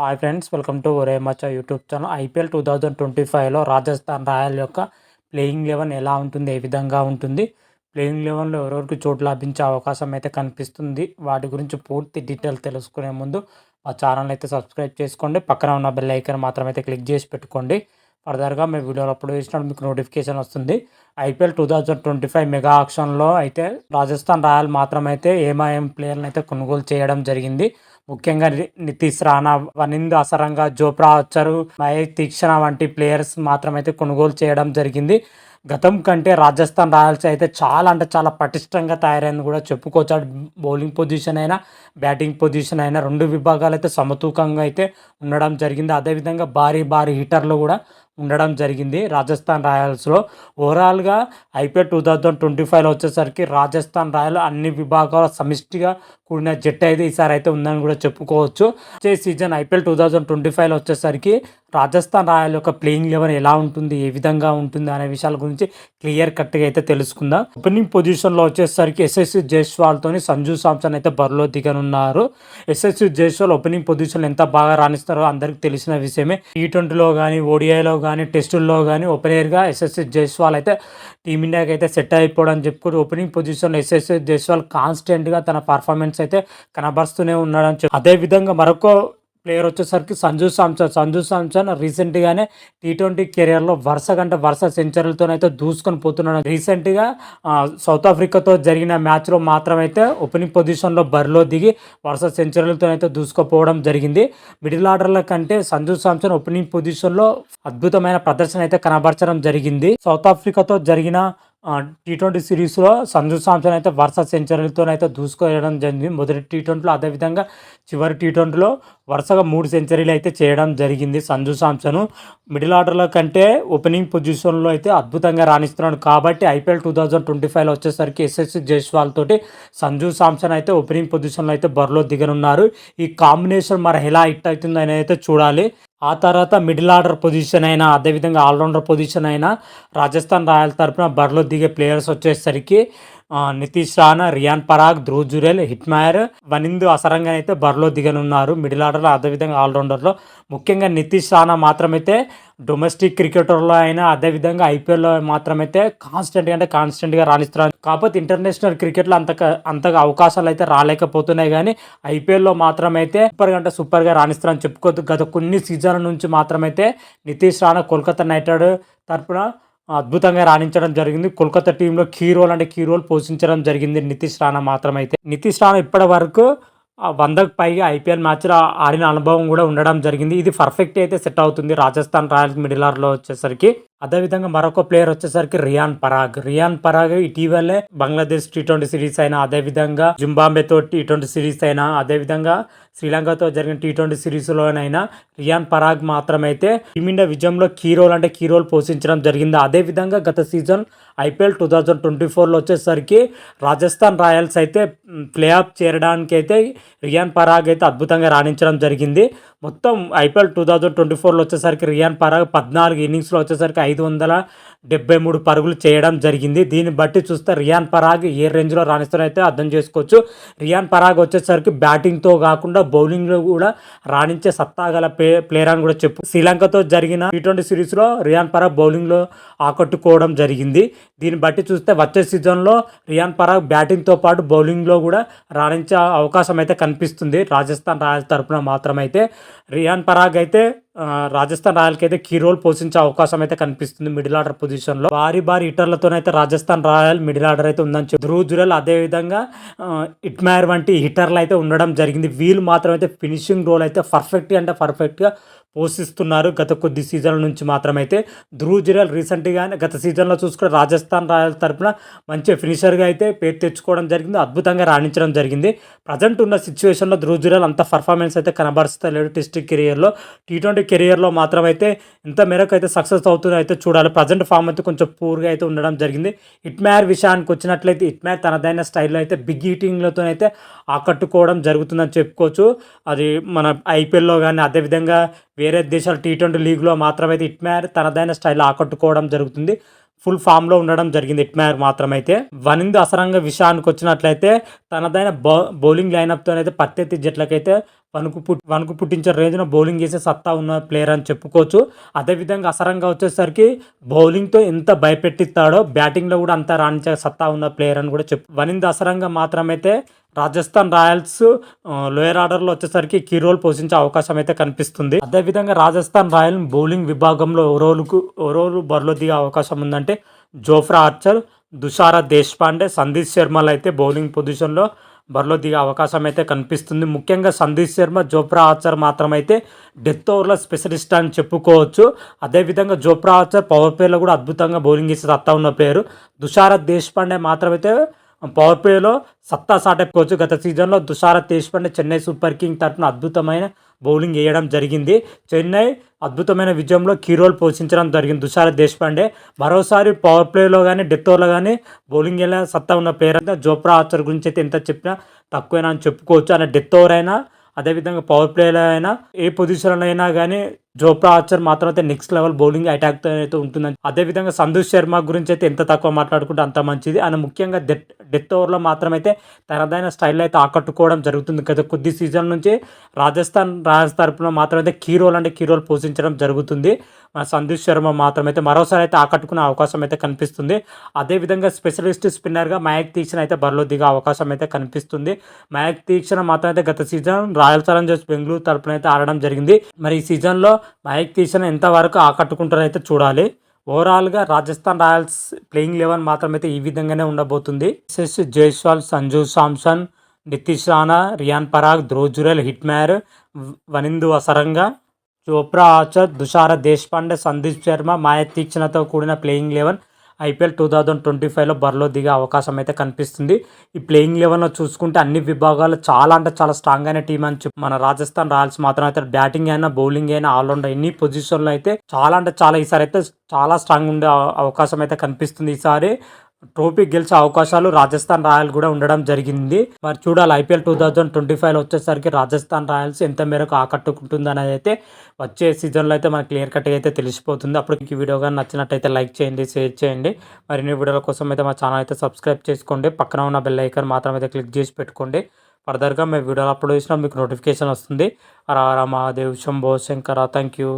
Hi friends welcome to ఒరే మచ్చ YouTube channel IPL two thousand twenty ఫైవ్లో Rajasthan royal యొక్క ప్లేయింగ్ లెవెన్ ఎలా ఉంటుంది ఏ విధంగా ఉంటుంది? ప్లేయింగ్ లెవెన్లో ఎవరెవరికి చోటు లభించే అవకాశం అయితే కనిపిస్తుంది? వాటి గురించి పూర్తి డీటెయిల్ తెలుసుకునే ముందు మా ఛానల్ అయితే సబ్స్క్రైబ్ చేసుకోండి. పక్కన ఉన్న బెల్ ఐకన్ మాత్రం అయితే క్లిక్ చేసి పెట్టుకోండి. ఫర్దర్గా మేము వీడియోలు అప్లోడ్ చేసినప్పుడు మీకు నోటిఫికేషన్ వస్తుంది. IPL two thousand twenty five mega ఆక్షన్లో అయితే రాజస్థాన్ రాయల్ మాత్రమైతే ఏమాయం ప్లేయర్ని అయితే కొనుగోలు చేయడం జరిగింది. ముఖ్యంగా ని- నితీష్ రాణా వనింద్ అసరంగా జోప్రా వచ్చారు. మహేష్ తీక్షణ వంటి ప్లేయర్స్ మాత్రమైతే కొనుగోలు చేయడం జరిగింది. గతం కంటే రాజస్థాన్ రాయల్స్ అయితే చాలా అంటే చాలా పటిష్టంగా తయారైంది కూడా చెప్పుకోవచ్చు. బౌలింగ్ పొజిషన్ అయినా బ్యాటింగ్ పొజిషన్ అయినా రెండు విభాగాలు అయితే సమతూకంగా అయితే ఉండడం జరిగింది. అదేవిధంగా భారీ భారీ హిట్టర్లు కూడా ఉండడం జరిగింది. రాజస్థాన్ రాయల్స్లో ఓవరాల్గా ఐపీఎల్ టూ థౌజండ్ ట్వంటీ ఫైవ్లో వచ్చేసరికి రాజస్థాన్ రాయల్ అన్ని విభాగాల సమిష్టిగా కూడిన జట్టు అయితే ఈసారి అయితే ఉందని కూడా చెప్పుకోవచ్చు. వచ్చే season IPL two thousand twenty ఫైవ్లో వచ్చేసరికి రాజస్థాన్ రాయల్ యొక్క ప్లేయింగ్ లెవెన్ ఎలా ఉంటుంది ఏ విధంగా ఉంటుంది అనే విషయాల గురించి క్లియర్ కట్గా అయితే తెలుసుకుందాం. ఓపెనింగ్ పొజిషన్లో వచ్చేసరికి ఎస్ఎస్సి జైస్వాల్తోని సంజు సామ్సన్ అయితే బరిలో దిగనున్నారు. ఎస్ఎస్సి జైస్వాల్ ఓపెనింగ్ పొజిషన్ ఎంత బాగా రాణిస్తారో అందరికీ తెలిసిన విషయమే. టీ ట్వంటీలో కానీ ఓడిఐలో కానీ కానీ టెస్టుల్లో కానీ ఓపెనర్గా ఎస్ఎస్ఎస్ జైస్వాల్ అయితే టీమిండియాకి అయితే సెట్ అయిపోవడం చెప్పుకోరు ఓపెనింగ్ పొజిషన్లో ఎస్ఎస్ఎస్ జైస్వాల్ కాన్స్టెంట్గా తన పర్ఫార్మెన్స్ అయితే కనబరుస్తూనే ఉన్నాడని చెప్పి అదే విధంగా మరొక ప్లేయర్ వచ్చేసరికి సంజు సామ్సన్. సంజు సాంసన్ రీసెంట్గానే టీ ట్వంటీ కెరియర్లో వరుస కంటే వరుస సెంచరీలతోనైతే దూసుకొని పోతున్నాడు. రీసెంట్గా సౌత్ ఆఫ్రికాతో జరిగిన మ్యాచ్లో మాత్రమైతే ఓపెనింగ్ పొజిషన్లో బరిలో దిగి వరుస సెంచరీలతోనైతే దూసుకుపోవడం జరిగింది. మిడిల్ ఆర్డర్ల కంటే సంజు సామ్సన్ ఓపెనింగ్ పొజిషన్లో అద్భుతమైన ప్రదర్శన అయితే కనబరచడం జరిగింది. సౌత్ ఆఫ్రికాతో జరిగిన టీ ట్వంటీ సిరీస్లో సంజు సామ్సన్ అయితే వరుస సెంచరీలతో అయితే దూసుకెళ్ళడం జరిగింది. మొదటి టీ ట్వంటీలో అదేవిధంగా చివరి టీ ట్వంటీలో వరుసగా మూడు సెంచరీలు అయితే చేయడం జరిగింది సంజు సామ్సన్. మిడిల్ ఆర్డర్ల కంటే ఓపెనింగ్ పొజిషన్లో అయితే అద్భుతంగా రాణిస్తున్నాడు. కాబట్టి ఐపీఎల్ టూ థౌజండ్ ట్వంటీ ఫైవ్లో వచ్చేసరికి ఎస్ఎస్సి జైస్వాల్ తోటి సంజు సామ్సన్ అయితే ఓపెనింగ్ పొజిషన్లో అయితే బరిలో దిగనున్నారు. ఈ కాంబినేషన్ మరి ఎలా హిట్ అవుతుంది అని అయితే చూడాలి. ఆ తర్వాత మిడిల్ ఆర్డర్ పొజిషన్ అయినా అదేవిధంగా ఆల్రౌండర్ పొజిషన్ అయినా రాజస్థాన్ రాయల్ తరఫున బరిలో దిగే ప్లేయర్స్ వచ్చేసరికి నితీష్ రాణా రియాన్ పరాగ్ ధ్రువ్ జురేల్ హిట్మాయర్ వనిందు అసరంగా అయితే బరిలో దిగనున్నారు. మిడిల్ ఆర్డర్లో అదేవిధంగా ఆల్రౌండర్లో. ముఖ్యంగా నితీష్ రాణా మాత్రమైతే డొమెస్టిక్ క్రికెటర్లో అయినా అదేవిధంగా ఐపీఎల్లో మాత్రమైతే కాన్స్టెంట్గా అంటే కాన్స్టెంట్గా రాణిస్తున్నారు. కాకపోతే ఇంటర్నేషనల్ క్రికెట్లో అంత అంతగా అవకాశాలు అయితే రాలేకపోతున్నాయి కానీ ఐపీఎల్లో మాత్రమైతే సూపర్ అంటే సూపర్గా రాణిస్తారని చెప్పుకోవద్దు. గత కొన్ని సీజన్ల నుంచి మాత్రమైతే నితీష్ రాణా కోల్కతా నైట్ రైడర్ తరపున అద్భుతంగా రాణించడం జరిగింది. కోల్కతా టీంలో కీ రోల్ అంటే కీ రోల్ పోషించడం జరిగింది. నితీష్ రాణా మాత్రమైతే. నితీష్ రాణా ఇప్పటి వరకు వందకు పైగా ఐపీఎల్ మ్యాచ్లో ఆడిన అనుభవం కూడా ఉండడం జరిగింది. ఇది పర్ఫెక్ట్ అయితే సెట్ అవుతుంది. రాజస్థాన్ రాయల్స్ మిడిల్ ఆర్లో వచ్చేసరికి. అదేవిధంగా మరొక ప్లేయర్ వచ్చేసరికి రియాన్ పరాగ్. రియాన్ పరాగ్ ఇటీవలే బంగ్లాదేశ్ టీ ట్వంటీ సిరీస్ అయినా అదేవిధంగా జింబాంబేతో టీ ట్వంటీ సిరీస్ అయినా అదేవిధంగా శ్రీలంకతో జరిగిన టీ ట్వంటీ సిరీస్లోనైనా రియాన్ పరాగ్ మాత్రమైతే టీమిండియా విజయంలో కీ రోల్ అంటే కీ రోల్ పోషించడం జరిగింది. అదేవిధంగా గత season IPL two thousand twenty ఫోర్లో వచ్చేసరికి రాజస్థాన్ రాయల్స్ అయితే ప్లే ఆఫ్ చేరడానికి అయితే రియాన్ పరాగ్ అయితే అద్భుతంగా రాణించడం జరిగింది. మొత్తం ఐపీఎల్ టూ థౌజండ్ ట్వంటీ ఫోర్లో వచ్చేసరికి రియాన్ పరాగ్ పద్నాలుగు ఇన్నింగ్స్లో వచ్చేసరికి ఐదు వందల డెబ్బై మూడు పరుగులు చేయడం జరిగింది. దీన్ని బట్టి చూస్తే రియాన్ పరాగ్ ఏ రేంజ్లో రాణిస్తారో అయితే అర్థం చేసుకోవచ్చు. రియాన్ పరాగ్ వచ్చేసరికి బ్యాటింగ్తో కాకుండా బౌలింగ్లో కూడా రాణించే సత్తా గల ప్లే ప్లేయర్ అని కూడా చెప్పు. శ్రీలంకతో జరిగిన టీ ట్వంటీ సిరీస్లో రియాన్ పరాగ్ బౌలింగ్లో ఆకట్టుకోవడం జరిగింది. దీన్ని బట్టి చూస్తే వచ్చే సీజన్లో రియాన్ పరాగ్ బ్యాటింగ్తో పాటు బౌలింగ్లో కూడా రాణించే అవకాశం అయితే కనిపిస్తుంది. రాజస్థాన్ రాయల్స్ తరపున మాత్రమైతే. రియాన్ పరాగ్ అయితే రాజస్థాన్ రాయల్కి అయితే కీ రోల్ పోషించే అవకాశం అయితే కనిపిస్తుంది మిడిల్ ఆర్డర్ పొజిషన్లో. భారీ భారీ హిటర్లతోనైతే రాజస్థాన్ రాయల్ మిడిల్ ఆర్డర్ అయితే ఉందని చెప్పి ధ్రువ్ జురల్ అదేవిధంగా ఇట్మైర్ వంటి హిటర్లు అయితే ఉండడం జరిగింది. వీళ్ళు మాత్రం అయితే ఫినిషింగ్ రోల్ అయితే పర్ఫెక్ట్ అంటే పర్ఫెక్ట్గా పోషిస్తున్నారు గత కొద్ది సీజన్ల నుంచి మాత్రమైతే. ధ్రువ్ జురల్ రీసెంట్గానే గత సీజన్లో చూసుకుని రాజస్థాన్ రాయల్ తరపున మంచి ఫినిషర్గా అయితే పేరు తెచ్చుకోవడం జరిగింది. అద్భుతంగా రాణించడం జరిగింది. ప్రజెంట్ ఉన్న సిచ్యువేషన్లో ధ్రువ్ జురల్ అంత పర్ఫార్మెన్స్ అయితే కనబరుస్తలేడు టెస్ట్ కెరియర్లో టీ ట్వంటీ కెరియర్లో మాత్రం అయితే ఎంత మేరకు అయితే సక్సెస్ అవుతుందో అయితే చూడాలి. ప్రజెంట్ ఫామ్ అయితే కొంచెం పూర్గా అయితే ఉండడం జరిగింది. ఇట్మ్యార్ విషయానికి వచ్చినట్లయితే ఇట్మ్యార్ తనదైన స్టైల్లో అయితే బిగ్ ఈటింగ్లతో అయితే ఆకట్టుకోవడం జరుగుతుందని చెప్పుకోవచ్చు. అది మన ఐపీఎల్లో కానీ అదేవిధంగా వేరే దేశాల టీ ట్వంటీ లీగ్లో మాత్రమైతే ఇట్మ్యార్ తనదైన స్టైల్లో ఆకట్టుకోవడం జరుగుతుంది. ఫుల్ ఫామ్లో ఉండడం జరిగింది ఇట్మైర్ మాత్రమైతే. వనింద్ అసరంగ విషయానికి వచ్చినట్లయితే తనదైన బౌ బౌలింగ్ లైనప్తో అయితే పత్తెత్తి జట్లకైతే వణుకు పుట్ వణుకు పుట్టించే రేంజ్లో బౌలింగ్ చేసే సత్తా ఉన్న ప్లేయర్ అని చెప్పుకోవచ్చు. అదేవిధంగా అసరంగా వచ్చేసరికి బౌలింగ్తో ఎంత భయపెట్టిస్తాడో బ్యాటింగ్లో కూడా అంత రాణించే సత్తా ఉన్న ప్లేయర్ అని కూడా చెప్పు వనింది అసరంగా మాత్రమైతే రాజస్థాన్ రాయల్స్ లోయర్ ఆర్డర్లో వచ్చేసరికి కీ రోల్ పోషించే అవకాశం అయితే కనిపిస్తుంది. అదేవిధంగా రాజస్థాన్ రాయల్ బౌలింగ్ విభాగంలో ఓరోలుకు ఓరోలు బరిలో దిగే అవకాశం ఉందంటే జోఫ్రా ఆర్చర్ దుషారా దేశ్పాండే సందీప్ శర్మలు అయితే బౌలింగ్ పొజిషన్లో బరిలో దిగే అవకాశం అయితే కనిపిస్తుంది. ముఖ్యంగా సందీప్ శర్మ జోప్రా ఆర్చర్ మాత్రమైతే డెత్ ఓవర్ల స్పెషలిస్ట్ అని చెప్పుకోవచ్చు. అదేవిధంగా జోప్రా ఆర్చర్ పవర్ ప్లేలో కూడా అద్భుతంగా బౌలింగ్ ఇస్తే సత్తా ఉన్న ప్లేయరు దుషారత్ దేశ్పాండే మాత్రమైతే పవర్ ప్లేలో సత్తా సాటెప్పుకోవచ్చు. గత సీజన్లో దుషారత్ దేశపాండే చెన్నై సూపర్ కింగ్ తరఫున అద్భుతమైన బౌలింగ్ వేయడం జరిగింది. చెన్నై అద్భుతమైన విజయంలో కీ రోల్ పోషించడం జరిగింది. తుషార దేశపాండే మరోసారి పవర్ ప్లేలో కానీ డెత్ ఓవర్లో కానీ బౌలింగ్ ఎలా సత్తా ఉన్న ప్లేయర్ అయితే జోప్రా ఆర్చర్ గురించి అయితే ఎంత చెప్పినా తక్కువైనా అని చెప్పుకోవచ్చు. ఆయన డెత్ ఓవర్ అయినా అదేవిధంగా పవర్ ప్లేలో అయినా ఏ పొజిషన్లో అయినా కానీ జోప్రా ఆర్చర్ మాత్రం అయితే నెక్స్ట్ లెవెల్ బౌలింగ్ అటాక్ అయితే ఉంటుందని. అదేవిధంగా సందీప్ శర్మ గురించి అయితే ఎంత తక్కువ మాట్లాడుకుంటే అంత మంచిది. ఆయన ముఖ్యంగా డెత్ డెత్ ఓవర్లో మాత్రమైతే తనదైన స్టైల్ అయితే ఆకట్టుకోవడం జరుగుతుంది గత కొద్ది సీజన్ నుంచి రాజస్థాన్ రాయల్స్ తరపున మాత్రమైతే కీ రోల్ అంటే కీ రోల్ పోషించడం జరుగుతుంది. మన సందీప్ శర్మ మాత్రమైతే మరోసారి అయితే ఆకట్టుకునే అవకాశం అయితే కనిపిస్తుంది అదేవిధంగా స్పెషలిస్ట్ స్పిన్నర్గా మయక్ తీక్షణ అయితే బరిలో దిగే అవకాశం అయితే కనిపిస్తుంది. మయక్ తీక్షణ మాత్రం అయితే గత సీజన్ రాయల్ ఛాలెంజర్స్ బెంగళూరు తరపున అయితే ఆడడం జరిగింది. మరి ఈ సీజన్లో మయక్ తీక్షణ ఎంతవరకు ఆకట్టుకుంటారో అయితే చూడాలి. ఓవరాల్గా రాజస్థాన్ రాయల్స్ ప్లేయింగ్ లెవెన్ మాత్రం అయితే ఈ విధంగానే ఉండబోతుంది. SS Jaiswal Sanju Samson Nitish Rana Riyan Parag Dhruv Jurel Hetmyer Wanindu Hasaranga Jofra Archer Tushar Deshpande Sandeep Sharma మాయ తీక్షణతో కూడిన playing eleven IPL two thousand twenty ఫైవ్లో బరిలో దిగే అవకాశం అయితే కనిపిస్తుంది. ఈ ప్లేయింగ్ లెవెల్లో చూసుకుంటే అన్ని విభాగాలు చాలా అంటే చాలా స్ట్రాంగ్ అయిన టీం అని చెప్పి మన రాజస్థాన్ రాయల్స్ మాత్రం అయితే బ్యాటింగ్ అయినా బౌలింగ్ అయినా ఆల్రౌండర్ ఎన్ని పొజిషన్లో అయితే చాలా అంటే చాలా ఈసారి అయితే చాలా స్ట్రాంగ్ ఉండే అవకాశం అయితే కనిపిస్తుంది ఈసారి. ట్రోఫీ గెలిచే అవకాశాలు రాజస్థాన్ రాయల్ కూడా ఉండడం జరిగింది. మరి చూడాలి ఐపీఎల్ టూ థౌజండ్ ట్వంటీ ఫైవ్లో వచ్చేసరికి రాజస్థాన్ రాయల్స్ ఎంత మేరకు ఆకట్టుకుంటుంది అనేది అయితే వచ్చే సీజన్లో అయితే మనకి క్లియర్ కట్గా అయితే తెలిసిపోతుంది. అప్పుడు ఈ వీడియో కానీ నచ్చినట్టయితే లైక్ చేయండి షేర్ చేయండి. మరిన్ని వీడియోల కోసం అయితే మా ఛానల్ అయితే సబ్స్క్రైబ్ చేసుకోండి. పక్కన ఉన్న బెల్ ఐకాన్ మాత్రం అయితే క్లిక్ చేసి పెట్టుకోండి. ఫర్దర్గా మేము వీడియోలు అప్లోడ్ చేసినా మీకు నోటిఫికేషన్ వస్తుంది. రా మహాదేవ్ శంభో శంకర థ్యాంక్ యూ.